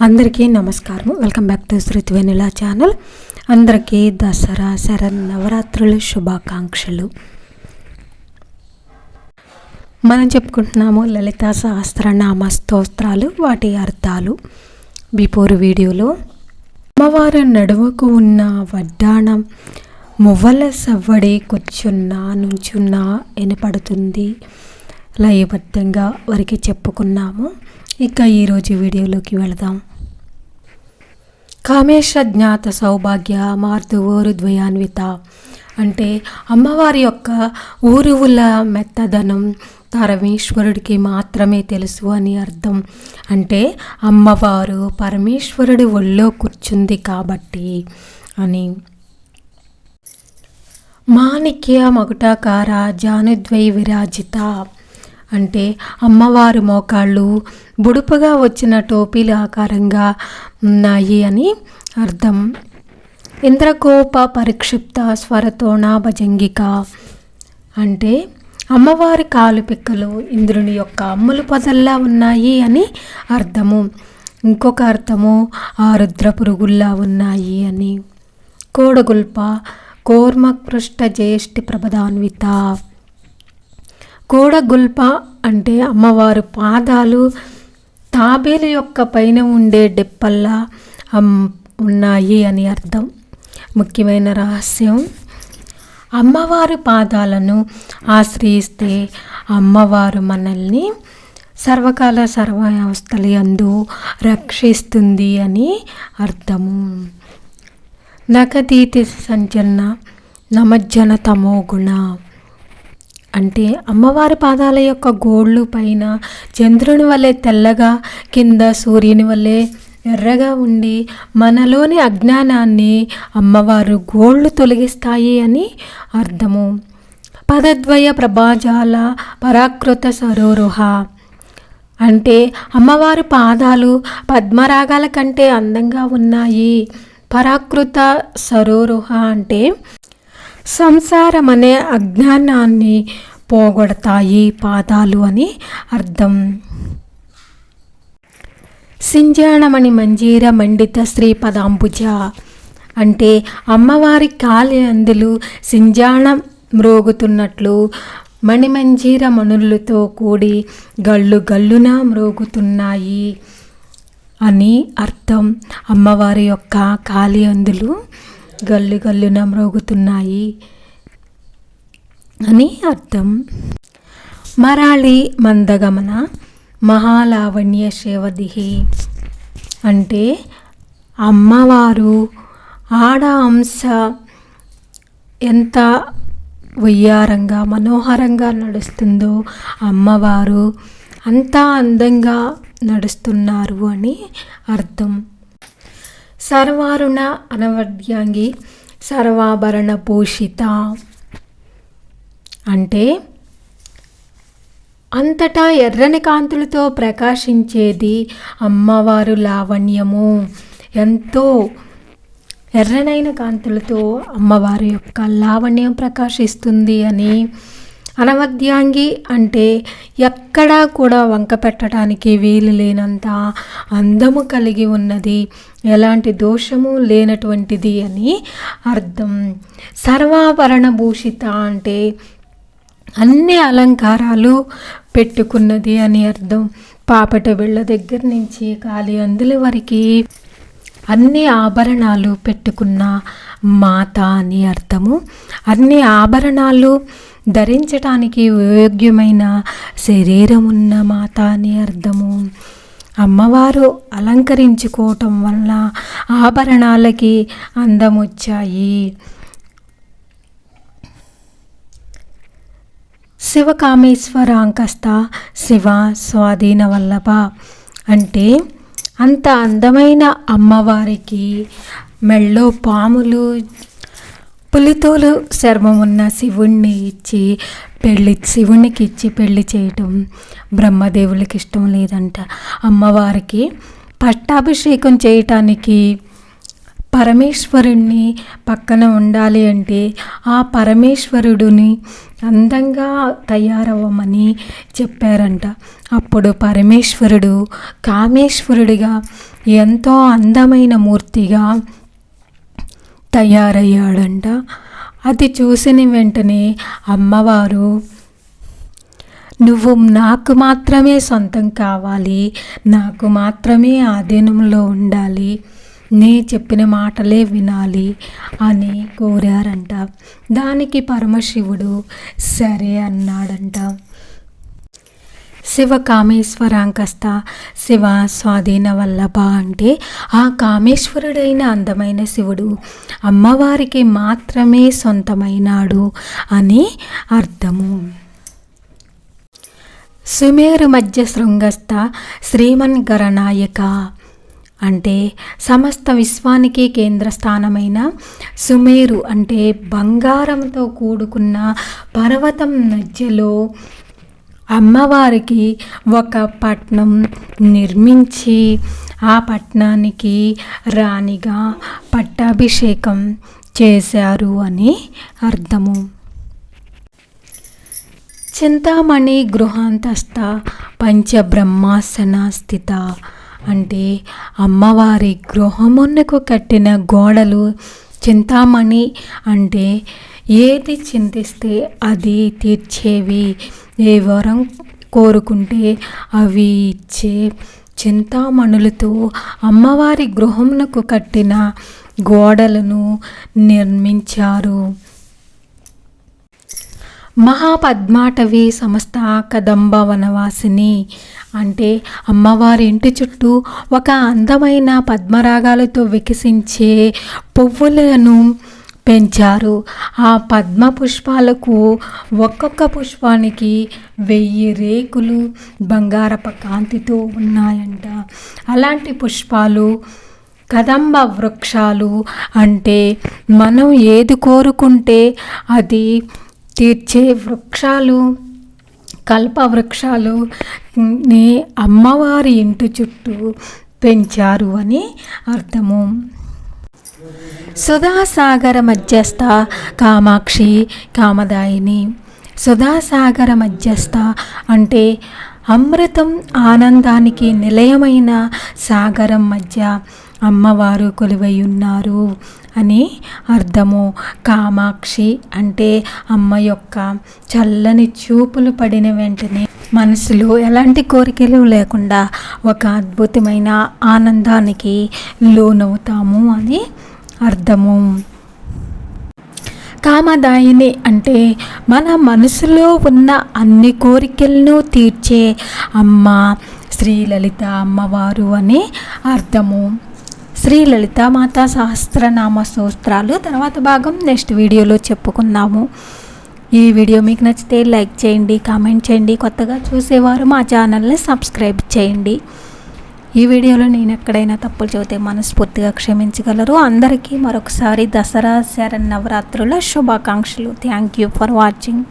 అందరికీ నమస్కారం. Welcome back to Shruti Venula channel. అందరికీ దసరా శరణ్ నవరాత్రులు శుభాకాంక్షలు. మనం చెప్పుకుంటున్నాము లలిత సహస్రనామ స్తోత్రాలు వాటి అర్థాలు. బిఫోర్ వీడియోలో అమ్మవారు నడుముకు ఉన్న వడ్డాణం మువ్వల సవ్వడి కూర్చున్నా నుంచున్నా వినపడుతుంది. లయబద్ధంగా వారికి చెప్పుకున్నాము. ఇక ఈరోజు వీడియోలోకి వెళదాం. కామేశ్వ జ్ఞాత సౌభాగ్య మార్దువోరు ద్వయాన్విత. అంటే అమ్మవారి యొక్క ఊరువుల మెత్తదనం పరమేశ్వరుడికి మాత్రమే తెలుసు అని అర్థం. అంటే అమ్మవారు పరమేశ్వరుడి ఒళ్ళో కూర్చుంది కాబట్టి అని. మాణిక్య మగుటాకార జానుద్వై విరాజిత. అంటే అమ్మవారు మోకాళ్ళు బుడుపుగా వచ్చిన టోపీల ఆకారంగా ఉన్నాయి అని అర్థం. ఇంద్రకోప పరిక్షిప్త స్వరతోణ భజంగిక? అంటే అమ్మవారి కాలు పిక్కలు ఇంద్రుని యొక్క అమ్ములు పదల్లా ఉన్నాయి అని అర్థము. ఇంకొక అర్థము ఆ రుద్ర పురుగుల్లా ఉన్నాయి అని. కోడగుల్ప కోర్మకృష్ట జ్యేష్ఠి ప్రభదాన్విత కోడగుల్ప అంటే అమ్మవారు పాదాలు తాబేలు యొక్క పైన ఉండే డెప్పల్లా ఉన్నాయి అని అర్థం. ముఖ్యమైన రహస్యం అమ్మవారి పాదాలను ఆశ్రయిస్తే అమ్మవారు మనల్ని సర్వకాల సర్వావస్థలు అందు రక్షిస్తుంది అని అర్థము. నగదీతి సంచలన నమజ్జన తమో గుణ. అంటే అమ్మవారి పాదాల యొక్క గోళ్ళు పైన చంద్రుని వలె తెల్లగా కింద సూర్యుని వలె ఎర్రగా ఉండి మనలోని అజ్ఞానాన్ని అమ్మవారు గోళ్ళు తొలగిస్తాయి అని అర్థము. పదద్వయ ప్రభాజాల పరాకృత సరోరుహ. అంటే అమ్మవారి పాదాలు పద్మరాగాల కంటే అందంగా ఉన్నాయి. పరాకృత సరోరుహ అంటే సంసారం అనే అజ్ఞానాన్ని పోగొడతాయి పాదాలు అని అర్థం. సింజాణమణి మంజీర మండిత శ్రీపదాంబుజ అంటే అమ్మవారి కాలి అందులు సింజాణం మ్రోగుతున్నట్లు మణిమంజీర మణులతో కూడి గళ్ళు గల్లున మ్రోగుతున్నాయి అని అర్థం. అమ్మవారి యొక్క కాలి అందులు గల్లు గల్లున మ్రోగుతున్నాయి. అని అర్థం. మరాళి మందగమన మహాలావణ్య శేవదిహి. అంటే అమ్మవారు ఆడ అంశ ఎంత ఉయ్యారంగా మనోహరంగా నడుస్తుందో అమ్మవారు అంతా అందంగా నడుస్తున్నారు అని అర్థం. సర్వారుణ అనవద్యాంగి సర్వాభరణ పోషిత అంటే అంతటా ఎర్రని కాంతులతో ప్రకాశించేది అమ్మవారు లావణ్యము. ఎంతో ఎర్రనైన కాంతులతో అమ్మవారి యొక్క లావణ్యం ప్రకాశిస్తుంది అని అనవద్యాంగి అంటే ఎక్కడా కూడా వంక పెట్టడానికి వీలు లేనంత అందము కలిగి ఉన్నది. ఎలాంటి దోషము లేనటువంటిది అని అర్థం. సర్వాభరణ భూషిత అంటే అన్ని అలంకారాలు పెట్టుకున్నది అని అర్థం. పాపట బిళ్ళ దగ్గర నుంచి కాలి అందుల వరకు అన్ని ఆభరణాలు పెట్టుకున్న మాత అని అర్థము. అన్ని ఆభరణాలు ధరించటానికి యోగ్యమైన శరీరం ఉన్న మాత అని అర్థము. అమ్మవారు అలంకరించుకోవటం వల్ల ఆభరణాలకి అందం వచ్చాయి. శివకామేశ్వరాంకస్త శివ స్వాధీన వల్లభ. అంటే అంత అందమైన అమ్మవారికి మెళ్ళో పాములు పులితోలు చర్మం ఉన్న శివుణ్ణి ఇచ్చి పెళ్ళి శివునికి ఇచ్చి పెళ్ళి చేయటం బ్రహ్మదేవులకి ఇష్టం లేదంట. అమ్మవారికి పట్టాభిషేకం చేయటానికి పరమేశ్వరుణ్ణి పక్కన ఉండాలి అంటే ఆ పరమేశ్వరుడిని అందంగా తయారవ్వమని చెప్పారంట. అప్పుడు పరమేశ్వరుడు కామేశ్వరుడిగా ఎంతో అందమైన మూర్తిగా తయారయ్యాడంట. అది చూసిన వెంటనే అమ్మవారు నువ్వు నాకు మాత్రమే సొంతం కావాలి నాకు మాత్రమే ఆధీనంలో ఉండాలి నీ చెప్పిన మాటలే వినాలి అని కోరారంట. దానికి పరమశివుడు సరే అన్నాడంట. శివ కామేశ్వరాంకస్త శివ స్వాధీన వల్లభ అంటే ఆ కామేశ్వరుడైన అందమైన శివుడు అమ్మవారికి మాత్రమే సొంతమైనాడు అని అర్థము. సుమేరు మధ్య శృంగస్థ శ్రీమన్ గరనాయక అంటే సమస్త విశ్వానికి కేంద్ర స్థానమైన సుమేరు అంటే బంగారంతో కూడుకున్న పర్వతం మధ్యలో అమ్మవారికి ఒక పట్నం నిర్మించి ఆ పట్నానికి రాణిగా పట్టాభిషేకం చేశారు అని అర్థము. చింతామణి గృహాంతస్థ పంచబ్రహ్మాసన స్థిత. అంటే అమ్మవారి గృహమునకు కట్టిన గోడలు చింతామణి అంటే ఏది చింతిస్తే అది తీర్చేవి. ఏ వరం కోరుకుంటే అవి ఇచ్చే చింతామణులతో అమ్మవారి గృహమునకు కట్టిన గోడలను నిర్మించారు. మహాపద్మాటవి సమస్త కదంబ వనవాసిని అంటే అమ్మవారి ఇంటి చుట్టూ ఒక అందమైన పద్మరాగాలతో వికసించే పువ్వులను పెంచారు. ఆ పద్మ పుష్పాలకు ఒక్కొక్క పుష్పానికి వెయ్యి రేకులు బంగారప కాంతితో ఉన్నాయంట. అలాంటి పుష్పాలు కదంబ వృక్షాలు అంటే మనం ఏది కోరుకుంటే అది తీర్చే వృక్షాలు కల్ప వృక్షాలు ని అమ్మవారి ఇంటి చుట్టూ పెంచారు అని అర్థము. సుధాసాగర మధ్యస్థ కామాక్షి కామదాయిని. సుధాసాగర మధ్యస్థ అంటే అమృతం ఆనందానికి నిలయమైన సాగరం మధ్య అమ్మవారు కొలువై ఉన్నారు అని అర్థము. కామాక్షి అంటే అమ్మ యొక్క చల్లని చూపులు పడిన వెంటనే మనసులో ఎలాంటి కోరికలు లేకుండా ఒక అద్భుతమైన ఆనందానికి లోనవుతాము అని అర్థము. కామదాయిని అంటే మన మనసులో ఉన్న అన్ని కోరికలను తీర్చే అమ్మ శ్రీలలిత అమ్మవారు అని అర్థము. శ్రీ లలితామాత సహస్రనామ స్తోత్రాలు తర్వాత భాగం నెక్స్ట్ వీడియోలో చెప్పుకుందాము. ఈ వీడియో మీకు నచ్చితే లైక్ చేయండి కామెంట్ చేయండి కొత్తగా చూసేవారు మా ఛానల్ని సబ్స్క్రైబ్ చేయండి. ఈ వీడియోలో నేను ఎక్కడైనా తప్పులు చెబితే మనస్ఫూర్తిగా క్షమించగలరు. అందరికీ మరొకసారి దసరా శరణ్ నవరాత్రుల శుభాకాంక్షలు. Thank you for watching